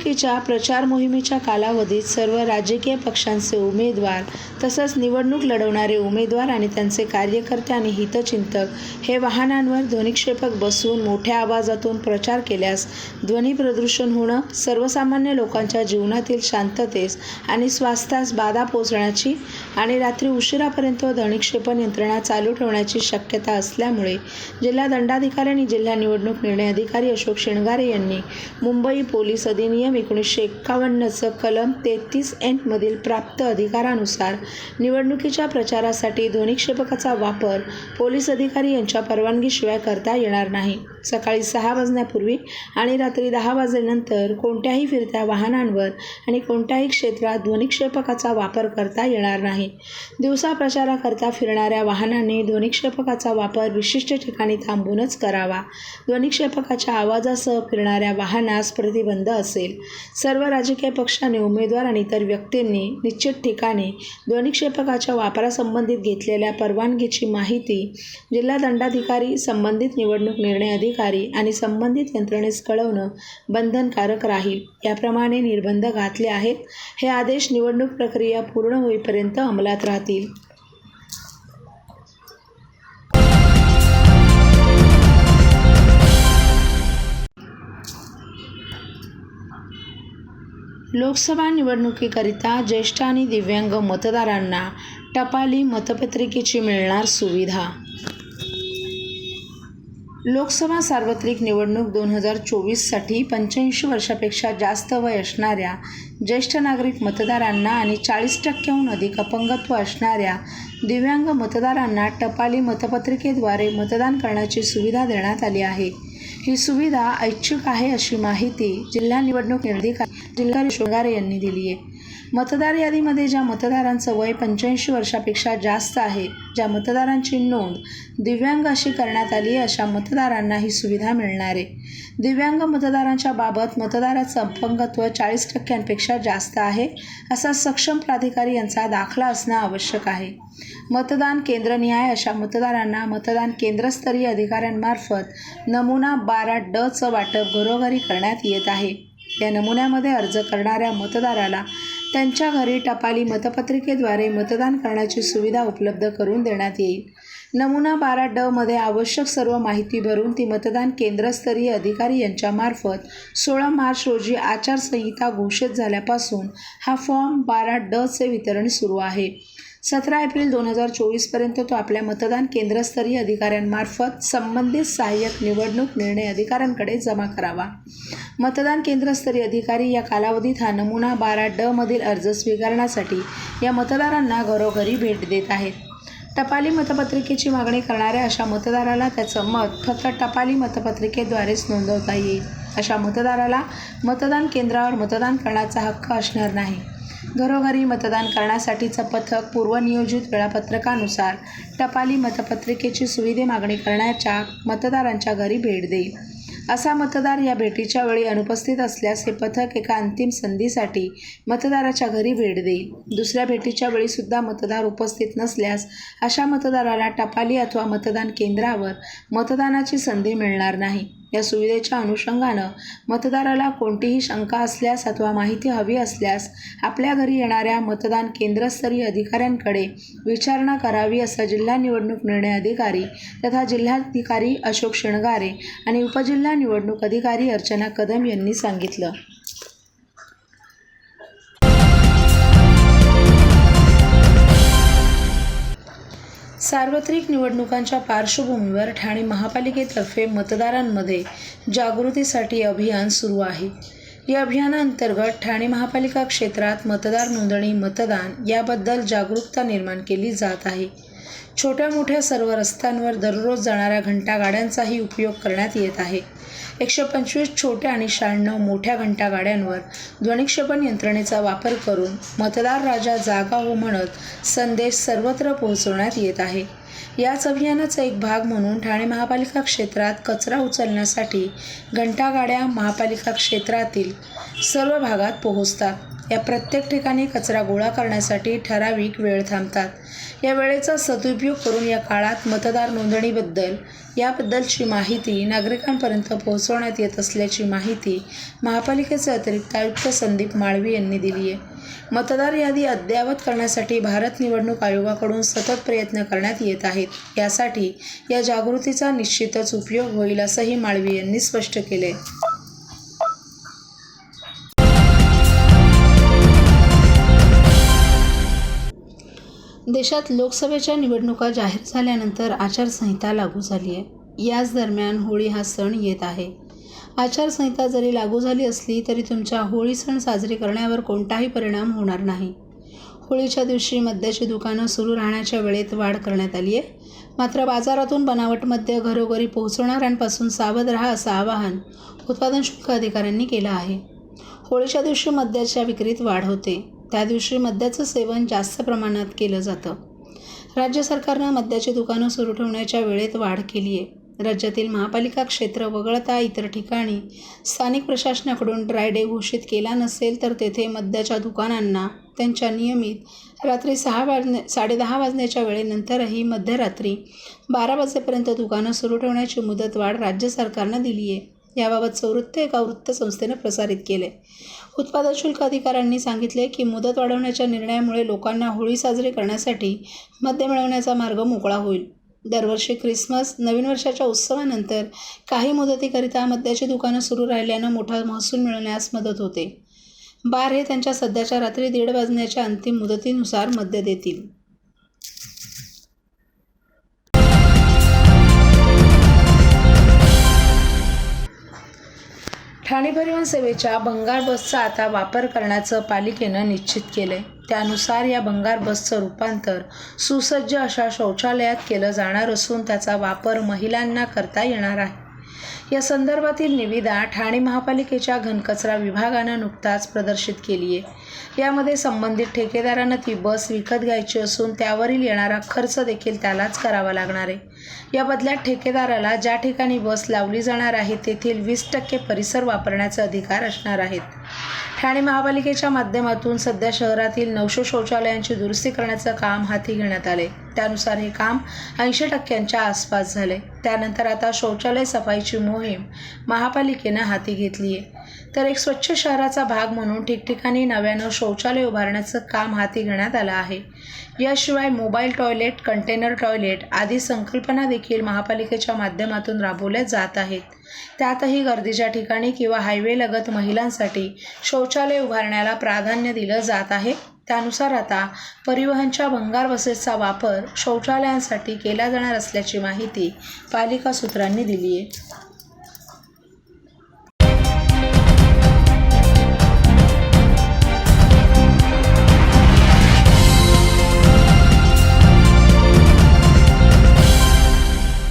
निवडणुकीच्या प्रचार मोहिमेच्या कालावधीत सर्व राजकीय पक्षांचे उमेदवार तसंच निवडणूक लढवणारे उमेदवार आणि त्यांचे कार्यकर्ते आणि हितचिंतक हे वाहनांवर ध्वनिक्षेपक बसवून मोठ्या आवाजातून प्रचार केल्यास ध्वनी प्रदूषण होणं सर्वसामान्य लोकांच्या जीवनातील शांततेस आणि स्वास्थ्यास बाधा पोचण्याची आणि रात्री उशिरापर्यंत ध्वनिक्षेपण यंत्रणा चालू ठेवण्याची शक्यता असल्यामुळे जिल्हा दंडाधिकारी आणि जिल्हा निवडणूक निर्णय अधिकारी अशोक शेणगारे यांनी मुंबई पोलीस अधिनियम एकोणीसशे एक्कावन्नचं कलम तेहतीस एंटमधील प्राप्त अधिकारानुसार निवडणुकीच्या प्रचारासाठी ध्वनिक्षेपकाचा वापर पोलीस अधिकारी यांच्या परवानगीशिवाय करता येणार नाही. सकाळी सहा वाजण्यापूर्वी आणि रात्री दहा वाजल्यानंतर कोणत्याही फिरत्या वाहनांवर आणि कोणत्याही क्षेत्रात ध्वनिक्षेपकाचा वापर करता येणार नाही. दिवसा प्रचाराकरता फिरणाऱ्या वाहनांनी ध्वनिक्षेपकाचा वापर विशिष्ट ठिकाणी थांबूनच करावा. ध्वनिक्षेपकाच्या आवाजासह फिरणाऱ्या वाहनास प्रतिबंध असेल. सर्व राजकीय पक्षाने उमेदवार आणि इतर व्यक्तींनी निश्चित ठिकाणी ध्वनिक्षेपकाच्या वापरासंबंधित घेतलेल्या परवानगीची माहिती जिल्हा दंडाधिकारी संबंधित निवडणूक निर्णय अधिकारी आणि संबंधित यंत्रणेस कळवणं बंधनकारक राहील. याप्रमाणे निर्बंध घातले आहेत. हे आदेश निवडणूक प्रक्रिया पूर्ण होईपर्यंत अंमलात राहतील. लोकसभा निवडणुकीकरिता ज्येष्ठ आणि दिव्यांग मतदारांना टपाली मतपत्रिकेची मिळणार सुविधा. लोकसभा सार्वत्रिक निवडणूक दोन हजार चोवीससाठी पंच्याऐंशी वर्षापेक्षा जास्त वय असणाऱ्या ज्येष्ठ नागरिक मतदारांना आणि चाळीस टक्क्याहून अधिक अपंगत्व असणाऱ्या दिव्यांग मतदारांना टपाली मतपत्रिकेद्वारे मतदान करण्याची सुविधा देण्यात आली आहे. ही सुविधा ऐच्छिक आहे अशी माहिती जिल्हा निवडणूक निर्धिकारी जिल्हा शृंगारे यांनी दिली आहे. मतदार यादीमध्ये ज्या मतदारांचं वय पंच्याऐंशी वर्षापेक्षा जास्त आहे ज्या मतदारांची नोंद दिव्यांग अशी करण्यात आली आहे अशा मतदारांना ही सुविधा मिळणार आहे. दिव्यांग मतदारांच्या बाबत मतदाराचं अपंगत्व चाळीस टक्क्यांपेक्षा जास्त आहे असा सक्षम प्राधिकारी यांचा दाखला असणं आवश्यक आहे. मतदान केंद्रनिहाय अशा मतदारांना मतदान केंद्रस्तरीय अधिकाऱ्यांमार्फत नमुना बारा डचं वाटप घरोघरी करण्यात येत आहे. या नमुन्यामध्ये अर्ज करणाऱ्या मतदाराला त्यांच्या घरी टपाली मतपत्रिकेद्वारे मतदान करण्याची सुविधा उपलब्ध करून देण्यात येईल. नमुना बारा ड मध्ये आवश्यक सर्व माहिती भरून ती मतदान केंद्रस्तरीय अधिकारी यांच्यामार्फत सोळा मार्च रोजी आचारसंहिता घोषित झाल्यापासून हा फॉर्म बारा ड चे वितरण सुरू आहे. सतरा एप्रिल दोन हजार चोवीसपर्यंत तो आपल्या मतदान केंद्रस्तरीय अधिकाऱ्यांमार्फत संबंधित सहाय्यक निवडणूक निर्णय अधिकाऱ्यांकडे जमा करावा. मतदान केंद्रस्तरीय अधिकारी या कालावधीत हा नमुना बारा ड मधील अर्ज स्वीकारण्यासाठी या मतदारांना घरोघरी भेट देत आहेत. टपाली मतपत्रिकेची मागणी करणाऱ्या अशा मतदाराला त्याचं मत फक्त टपाली मतपत्रिकेद्वारेच नोंदवता येईल. अशा मतदाराला मतदान केंद्रावर मतदान करण्याचा हक्क असणार नाही. घरोघरी मतदान करण्यासाठीचं पथक पूर्वनियोजित वेळापत्रकानुसार टपाली मतपत्रिकेची सुविधे मागणी करण्याच्या मतदारांच्या घरी भेट देईल. असा मतदार या भेटीच्या वेळी अनुपस्थित असल्यास हे पथक एका अंतिम संधीसाठी मतदाराच्या घरी भेट देईल. दुसऱ्या भेटीच्या वेळीसुद्धा मतदार उपस्थित नसल्यास अशा मतदाराला टपाली अथवा मतदान केंद्रावर मतदानाची संधी मिळणार नाही. या सुविधेच्या अनुषंगानं मतदाराला कोणतीही शंका असल्यास अथवा माहिती हवी असल्यास आपल्या घरी येणाऱ्या मतदान केंद्रस्तरीय अधिकाऱ्यांकडे विचारणा करावी असं जिल्हा निवडणूक निर्णय अधिकारी तथा जिल्हाधिकारी अशोक शेणगारे आणि उपजिल्हा निवडणूक अधिकारी अर्चना कदम यांनी सांगितलं. सार्वत्रिक निवडणुकांच्या पार्श्वभूमीवर ठाणे महापालिकेतर्फे मतदारांमध्ये जागृतीसाठी अभियान सुरू आहे. या अभियानांतर्गत ठाणे महापालिका क्षेत्रात मतदार नोंदणी मतदान याबद्दल जागरूकता निर्माण केली जात आहे. छोट्या मोठ्या सर्व रस्त्यांवर दररोज जाणाऱ्या घंटागाड्यांचाही उपयोग करण्यात येत आहे. एकशे पंचवीस छोट्या आणि शहाण्णव मोठ्या घंटागाड्यांवर ध्वनिक्षेपण यंत्रणेचा वापर करून मतदार राजा जागा हो म्हणत संदेश सर्वत्र पोहोचवण्यात येत आहे. याच अभियानाचा एक भाग म्हणून ठाणे महापालिका क्षेत्रात कचरा उचलण्यासाठी घंटागाड्या महापालिका क्षेत्रातील सर्व भागात पोहोचतात. या प्रत्येक ठिकाणी कचरा गोळा करण्यासाठी ठराविक वेळ थांबतात. या वेळेचा सदुपयोग करून या काळात मतदार नोंदणीबद्दल याबद्दलची माहिती नागरिकांपर्यंत पोहोचवण्यात येत असल्याची माहिती महापालिकेचे अतिरिक्त आयुक्त संदीप माळवी यांनी दिली आहे. मतदार यादी अद्ययावत करण्यासाठी भारत निवडणूक आयोगाकडून सतत प्रयत्न करण्यात येत आहेत. यासाठी या जागृतीचा निश्चितच उपयोग होईल असंही माळवी यांनी स्पष्ट केले देशात लोकसभेच्या निवडणुका जाहीर झाल्यानंतर आचारसंहिता लागू झाली आहे. याच दरम्यान होळी हा सण येत आहे. आचारसंहिता जरी लागू झाली असली तरी तुमच्या होळी सण साजरे करण्यावर कोणताही परिणाम होणार नाही. होळीच्या दिवशी मद्याची दुकानं सुरू राहण्याच्या वेळेत वाढ करण्यात आली आहे. मात्र बाजारातून बनावट मद्य घरोघरी पोहोचवणाऱ्यांपासून सावध राहा असं आवाहन उत्पादन शुल्क अधिकाऱ्यांनी केलं आहे. होळीच्या दिवशी मद्याच्या विक्रीत वाढ होते. त्या दिवशी मद्याचं सेवन जास्त प्रमाणात केलं जातं. राज्य सरकारनं मद्याची दुकानं सुरू ठेवण्याच्या वेळेत वाढ केली आहे. राज्यातील महापालिका क्षेत्र वगळता इतर ठिकाणी स्थानिक प्रशासनाकडून ड्राय डे घोषित केला नसेल तर तेथे मद्याच्या दुकानांना त्यांच्या नियमित रात्री सहा वाजणे साडेदहा वाजण्याच्या वेळेनंतरही मध्यरात्री बारा वाजेपर्यंत दुकानं सुरू ठेवण्याची मुदतवाढ राज्य सरकारनं दिली आहे. याबाबतचं वृत्त एका वृत्तसंस्थेनं प्रसारित केलं आहे उत्पादन शुल्क अधिकाऱ्यांनी सांगितले की मुदत वाढवण्याच्या निर्णयामुळे लोकांना होळी साजरी करण्यासाठी मद्य मिळवण्याचा मार्ग मोकळा होईल. दरवर्षी ख्रिसमस नवीन वर्षाच्या उत्सवानंतर काही मुदतीकरिता मद्याची दुकानं सुरू राहिल्यानं मोठा महसूल मिळवण्यास मदत होते. बार हे त्यांच्या सध्याच्या रात्री दीड वाजण्याच्या अंतिम मुदतीनुसार मद्य देतील. ठाणे परिवहन सेवेच्या भंगार बसचा आता वापर करण्याचं पालिकेनं निश्चित केलं आहे त्यानुसार या भंगार बसचं रूपांतर सुसज्ज अशा शौचालयात केलं जाणार असून त्याचा वापर महिलांना करता येणार आहे. या संदर्भातील निविदा ठाणे महापालिकेच्या घनकचरा विभागानं नुकताच प्रदर्शित केली आहे यामध्ये संबंधित ठेकेदारानं ती बस विकत घ्यायची असून त्यावरील येणारा खर्च देखील त्यालाच करावा लागणार आहे. या बदल्यात ठेकेदाराला ज्या ठिकाणी बस लावली जाणार आहे तेथील वीस टक्के परिसर वापरण्याचे अधिकार असणार आहेत. ठाणे महापालिकेच्या माध्यमातून सध्या शहरातील नऊशे शौचालयांची दुरुस्ती करण्याचं काम हाती घेण्यात आले त्यानुसार हे काम ऐंशी टक्क्यांच्या आसपास झाले. त्यानंतर आता शौचालय सफाईची मोहीम महापालिकेनं हाती घेतली आहे तर एक स्वच्छ शहराचा भाग म्हणून ठिकठिकाणी नव्यानं शौचालय उभारण्याचं काम हाती घेण्यात आलं आहे. याशिवाय मोबाईल टॉयलेट कंटेनर टॉयलेट आदी संकल्पना देखील महापालिकेच्या माध्यमातून राबवल्या जात आहेत. त्यातही गर्दीच्या ठिकाणी किंवा हायवेलगत महिलांसाठी शौचालय उभारण्याला प्राधान्य दिलं जात आहे. त्यानुसार आता परिवहनच्या भंगार बसेसचा वापर शौचालयांसाठी केला जाणार असल्याची माहिती पालिका सूत्रांनी दिली आहे